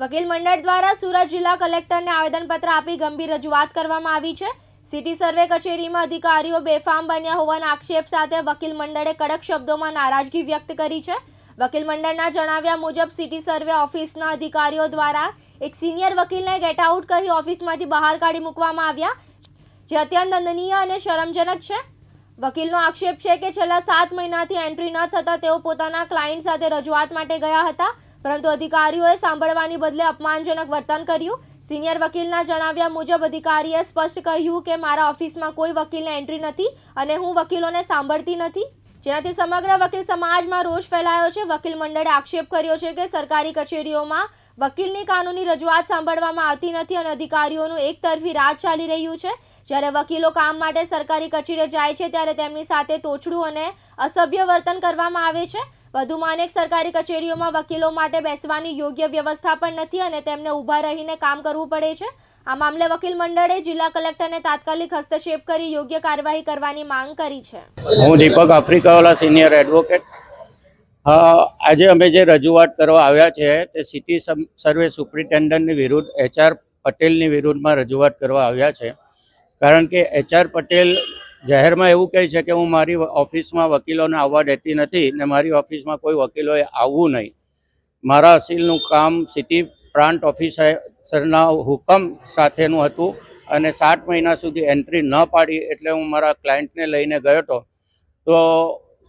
વકીલ મંડળ દ્વારા સુરત જિલ્લા કલેક્ટરને આવેદનપત્ર આપી ગંભીર રજૂઆત કરવામાં આવી છે. સિટી સર્વે કચેરીમાં અધિકારીઓ બેફામ બન્યા હોવાના આક્ષેપ સાથે વકીલ મંડળે કડક શબ્દોમાં નારાજગી વ્યક્ત કરી છે. વકીલ મંડળના જણાવ્યા મુજબ સિટી સર્વે ઓફિસના અધિકારીઓ દ્વારા એક સિનિયર વકીલને ગેટ આઉટ કહી ઓફિસમાંથી બહાર કાઢી મૂકવામાં આવ્યા, જે અત્યંત દંડનીય અને શરમજનક છે. વકીલનો આક્ષેપ છે કે છેલ્લા સાત મહિનાથી એન્ટ્રી ન થતાં તેઓ પોતાના ક્લાયન્ટ સાથે રજૂઆત માટે ગયા હતા. પરંતુ અધિકારીઓએ સાંભળવાની બદલે અપમાનજનક વર્તન કર્યું. સિનિયર વકીલના જણાવ્યા મુજબ, અધિકારીએ સ્પષ્ટ કહ્યું કે મારા ઓફિસમાં કોઈ વકીલને એન્ટ્રી નથી અને હું વકીલોને સાંભળતી નથી. જેનાથી સમગ્ર વકીલ સમાજમાં રોષ ફેલાયો છે. વકીલ મંડળે આક્ષેપ કર્યો છે કે સરકારી કચેરીઓમાં વકીલની કાનૂની રજૂઆત સાંભળવામાં આવતી નથી અને અધિકારીઓનું એકતરફી રાજ ચાલી રહ્યું છે. જ્યારે વકીલો કામ માટે સરકારી કચેરીએ જાય છે, ત્યારે તેમની સાથે તોછડું અને અસભ્ય વર્તન કરવામાં આવે છે. વધુમાં અનેક સરકારી કચેરીઓમાં વકીલો માટે બેસવાની યોગ્ય વ્યવસ્થા પણ નથી અને તેમને ઊભા રહીને કામ કરવું પડે છે. આ મામલે વકીલ મંડળે જિલ્લા કલેક્ટરને તાત્કાલિક હસ્તક્ષેપ કરી યોગ્ય કાર્યવાહી કરવાની માંગ કરી છે. હું દીપક આફ્રિકાવાલા સિનિયર એડવોકેટ. આજે અમે જે રજૂઆત કરવા આવ્યા છે તે સિટી સર્વે સુપ્રિન્ટેન્ડન્ટની વિરુદ્ધ એચઆર પટેલની વિરુદ્ધમાં રજૂઆત કરવા આવ્યા છે. કારણ કે એચઆર પટેલ જાહેરમાં એવું કહે છે કે હું મારી ઓફિસમાં વકીલોને આવવા દેતી નથી ને મારી ઓફિસમાં કોઈ વકીલોએ આવવું નહીં. મારા અસીલનું કામ સિટી પ્રાંત ઓફિસરના હુકમ સાથેનું હતું અને સાત મહિના સુધી એન્ટ્રી ન પાડી એટલે હું મારા ક્લાયન્ટને લઈને ગયો હતો. તો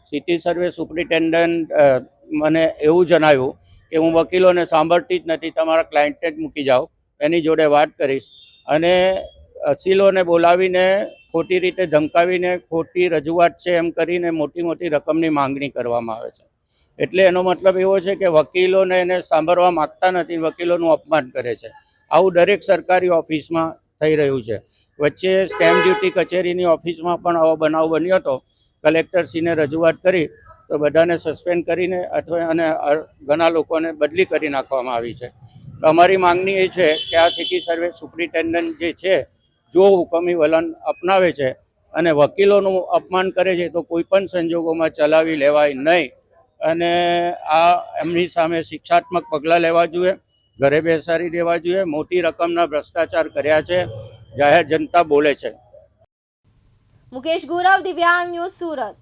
સિટી સર્વે સુપ્રિન્ટેન્ડન્ટ મને એવું જણાવ્યું કે હું વકીલોને સાંભળતી જ નથી, તમારા ક્લાયન્ટને જ મૂકી જાઓ. એની જોડે વાત કરીશ. અને અસીલોને બોલાવીને ખોટી રીતે ધમકાવીને ખોટી રજૂઆત છે એમ કરીને મોટી મોટી રકમની માંગણી કરવામાં આવે છે. એટલે એનો મતલબ એવો છે કે વકીલોને એને સાંભળવા માગતા નથી, વકીલોનું અપમાન કરે છે. આવું દરેક સરકારી ઓફિસમાં થઈ રહ્યું છે. વચ્ચે સ્ટેમ્પ ડ્યુટી કચેરીની ઓફિસમાં પણ આવો બનાવ બન્યો હતો કલેક્ટરશ્રીને રજૂઆત કરી તો બધાને સસ્પેન્ડ કરીને અથવા અને ઘણા લોકોને બદલી કરી નાખવામાં આવી છે. અમારી માંગણી એ છે કે આ સિટી સર્વે સુપ્રિન્ટેન્ડન્ટ જે છે જો હુકમી વલણ અપનાવે છે અને વકીલોનું અપમાન કરે છે, તો કોઈ પણ સંજોગોમાં ચલાવી લેવાય નહીં. અને આ એમની સામે શિક્ષાત્મક પગલાં લેવા જોઈએ, ઘરે બેસાડી દેવા જોઈએ, મોટી રકમના ભ્રષ્ટાચાર કર્યા છે, જાહેર જનતા બોલે છે. મુકેશ ગુરવ, દિવ્યાંગ ન્યૂઝ સુરત.